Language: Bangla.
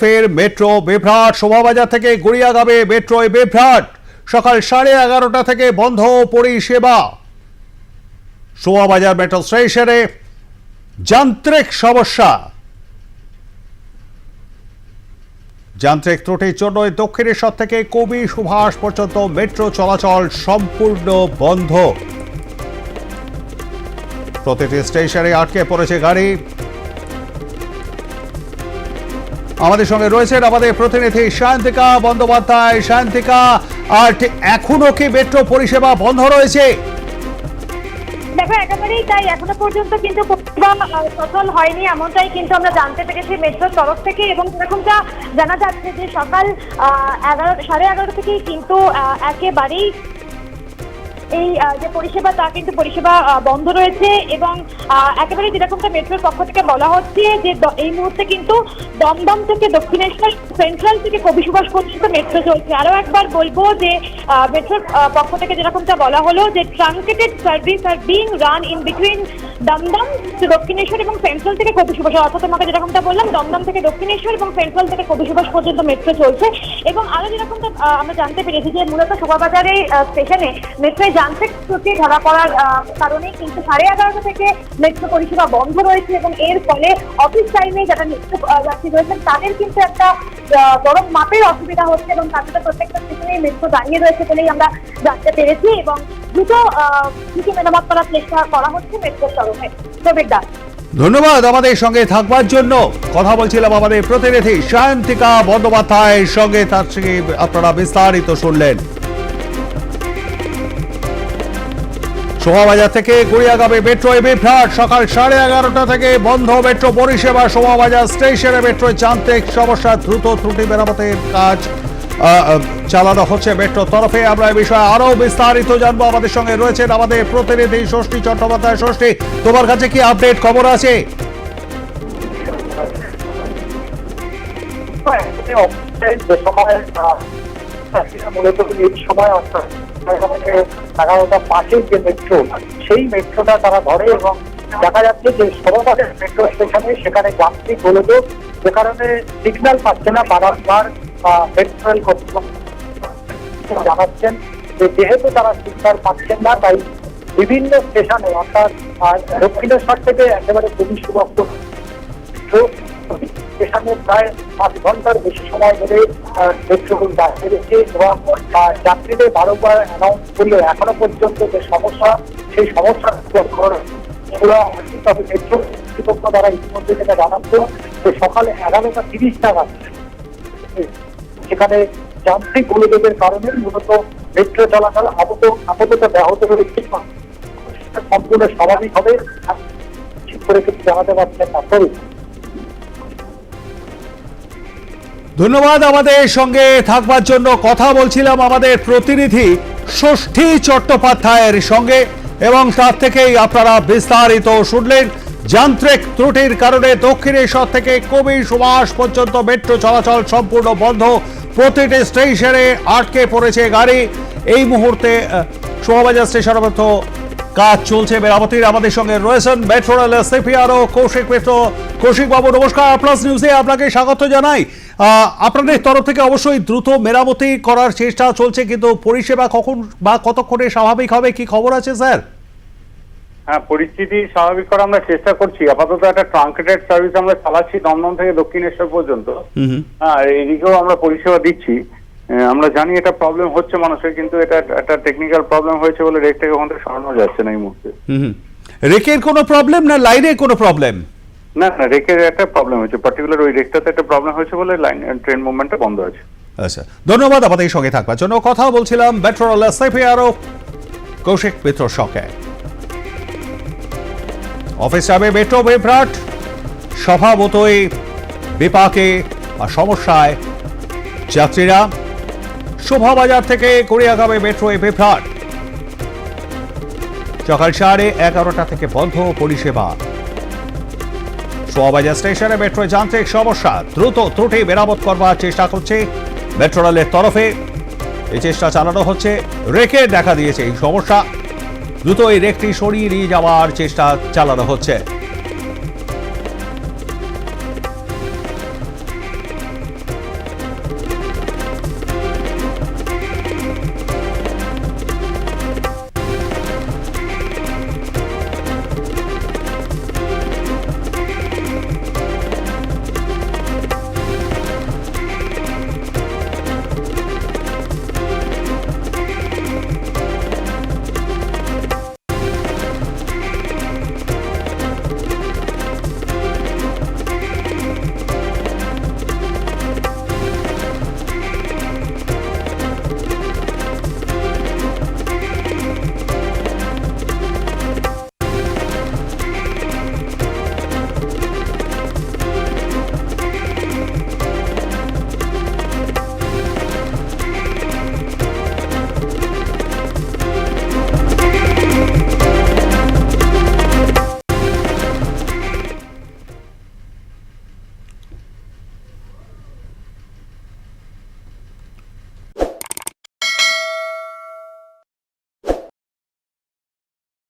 ফের মেট্রো, বিভ্রাট, শোভাবাজার থেকে গড়িয়াগাবে মেট্রোয় বিভ্রাট। সকাল সাড়ে এগারোটা থেকে বন্ধ পরিষেবা। শোভাবাজার মেট্রো স্টেশনে যান্ত্রিক সমস্যা। যান্ত্রিক ত্রুটির জন্য দক্ষিণেশ্বর থেকে কবি সুভাষ পর্যন্ত মেট্রো চলাচল সম্পূর্ণ বন্ধ। প্রতিটি স্টেশনে আটকে পড়েছে গাড়ি। আমাদের সঙ্গে রয়েছেন আমাদের প্রতিনিধি শান্তিকা বন্দ্যোপাধ্যায়। শান্তিকা, আর এখনও কি মেট্রো পরিষেবা বন্ধ রয়েছে? দেখো, একেবারেই তাই। এখনও পর্যন্ত কিন্তু সচল হয়নি, এমনটাই কিন্তু আমরা জানতে পেরেছি মেট্রোর তরফ থেকে। এবং যেরকমটা জানা যাচ্ছে যে সকাল এগারো, সাড়ে এগারো থেকেই কিন্তু একেবারেই এই যে পরিষেবা, তা কিন্তু পরিষেবা বন্ধ রয়েছে এবং একেবারে যেরকমটা মেট্রোর পক্ষ থেকে বলা হচ্ছে যে এই মুহূর্তে কিন্তু দমদম থেকে দক্ষিণেশ্বর, সেন্ট্রাল থেকে কবি সুভাষ পর্যন্ত মেট্রো চলছে। আরও একবার বলব যে মেট্রোর পক্ষ থেকে যেরকমটা বলা হলো যে truncated service are being run in between Dumdum Dakshineswar এবং সেন্ট্রাল থেকে কবি সুভাষ, অর্থাৎ তোমাকে যেরকমটা বললাম, দমদম থেকে দক্ষিণেশ্বর এবং সেন্ট্রাল থেকে কবি সুভাষ পর্যন্ত মেট্রো চলছে। এবং আরও যেরকমটা আহ, আমরা জানতে পেরেছি যে মূলত শোভাবাজারে স্টেশনে মেট্রোয় যান্ত্রিক ত্রুটি ধরা পড়ার কারণে কিন্তু সাড়ে এগারোটা থেকে মেট্রো পরিষেবা বন্ধ রয়েছে এবং এর ফলে অফিস টাইমে যারা মেট্রো যাত্রী রয়েছেন তাদের কিন্তু একটা বড় মাপের অসুবিধা হচ্ছে এবং তাদের প্রত্যেকটা স্টেশনে মেট্রো দাঁড়িয়ে রয়েছে বলেই আমরা জানতে পেরেছি এবং দ্রুত দ্রুত মেরামত করার চেষ্টা করা হচ্ছে মেট্রোর তরফে। প্রবীর দাস। ধন্যবাদ আমাদের সঙ্গে থাকবার জন্য। কথা বলছিলাম আমাদের প্রতিনিধি সায়ন্তিকা বন্দ্যোপাধ্যায়ের সঙ্গে, তার সঙ্গে আপনারা বিস্তারিত শুনলেন। শোভাবাজার থেকে গড়িয়াগাবে মেট্রো বিভ্রাট। সকাল সাড়ে এগারোটা থেকে বন্ধ মেট্রো পরিষেবা। শোভাবাজার স্টেশনে মেট্রো যান্ত্রিক সমস্যা দ্রুত ত্রুটি মেরামতের কাজ চালানো হচ্ছে মেট্রোর তরফে। আমরা এই বিষয়ে আরও বিস্তারিত জানব। আমাদের সঙ্গে রয়েছেন আমাদের প্রতিনিধি ষষ্ঠী চট্টোপাধ্যায় ষষ্ঠী। তোমার কাছে কি আপডেট খবর আছে? পাঁচের যে সেই মেট্রোটা তারা ধরে এবং দেখা যাচ্ছে যে সর্বপাশের মেট্রো স্টেশনে সেখানে যান্ত্রিক গোলযোগ যে কারণে সিগন্যাল পাচ্ছে না বারবার। পেট্রোল কর্তৃপক্ষ জানাচ্ছেন যে যেহেতু তারা সিগন্যাল পাচ্ছেন না, তাই বিভিন্ন স্টেশনে অর্থাৎ দক্ষিণেশ্বর থেকে একেবারে পুলিশ সুরক্ষ সেখানে প্রায় পাঁচ ঘণ্টার বেশি সময় ধরে মেট্রোগুলো দাঁড়িয়ে রয়েছে এবং যাত্রীদের বারবার অ্যানাউন্স করলেও এখনও পর্যন্ত যে সমস্যা, সেই সমস্যা তবে মেট্রো কর্তৃপক্ষ দ্বারা ইতিমধ্যে যেটা জানাচ্ছে যে সকালে এগারোটা তিরিশ নাগাদ সেখানে যান্ত্রিক গোলযোগের কারণে মূলত মেট্রো চলাচল আপাতত আপাতত ব্যাহত রয়েছে সম্পূর্ণ স্বাভাবিক হবে ঠিক করে কিছু জানাতে পারছেন না। ধন্যবাদ আমাদের সঙ্গে থাকবার জন্য। কথা বলছিলাম আমাদের প্রতিনিধি ষষ্ঠী চট্টোপাধ্যায়ের সঙ্গে এবং তার থেকেই আপনারা বিস্তারিত শুনলেন। যান্ত্রিক ত্রুটির কারণে দক্ষিণেশ্বর থেকে কবি সুভাষ পর্যন্ত মেট্রো চলাচল সম্পূর্ণ বন্ধ। প্রতিটি স্টেশনে আটকে পড়েছে গাড়ি। এই মুহূর্তে শোভাবাজার স্টেশন কাজ চলছে। মেরামতির আমাদের সঙ্গে রয়েছেন মেট্রো রেলের সিপিআরও কৌশিক মিত্র। কৌশিক বাবু, নমস্কার। প্লাস নিউজে আপনাকে স্বাগত জানাই। আপনাদের তরফ থেকে অবশ্যই দ্রুত মেরামতি করার চেষ্টা চলছে, কিন্তু পরিষেবা কখন বা কতক্ষণে স্বাভাবিক হবে, কি খবর আছে, স্যার? হ্যাঁ পরিস্থিতি স্বাভাবিক করার আমরা চেষ্টা করছি। আপাতত একটা ট্রাঙ্কেটেড সার্ভিস আমরা চালাচ্ছি দমদম থেকে দক্ষিণেশ্বর পর্যন্ত। হ্যাঁ আর এদিকেও আমরা পরিষেবা দিচ্ছি। আমরা জানি এটা প্রবলেম হচ্ছে মানুষের কিন্তু এটা একটা টেকনিক্যাল প্রবলেম হয়েছে বলে রেটটাকে ওখান থেকে সরানো যাচ্ছে না এই মুহূর্তে। রেকের কোনো প্রবলেম না লাইনের কোনো প্রবলেম না না রেকের একটা প্রবলেম হয়েছে। পার্টিকুলার ওই রেকটাতে একটা প্রবলেম হয়েছে বলে লাইন ট্রেন মুভমেন্টটা বন্ধ আছে। আচ্ছা ধন্যবাদ আমাদের সঙ্গে থাকবার জন্য। কথা বলছিলাম রেলের সিপিআরও কৌশিক মিত্রর সঙ্গে অফিস যাবে মেট্রো বিভ্রাট স্বভাবতই বিপাকে বা সমস্যায় যাত্রীরা শোভাবাজার থেকে গড়িয়াগামে মেট্রো বিভ্রাট সকাল সাড়ে এগারোটা থেকে বন্ধ পরিষেবা শোভাবাজার স্টেশনে মেট্রো যান্ত্রিক সমস্যা, দ্রুত ত্রুটি মেরামত করবার চেষ্টা করছে মেট্রো রেলের তরফে। এই চেষ্টা চালানো হচ্ছে রেকে দেখা দিয়েছে এই সমস্যা। দ্রুত এই রেকটি সরিয়ে নিয়ে যাওয়ার চেষ্টা চালানো হচ্ছে।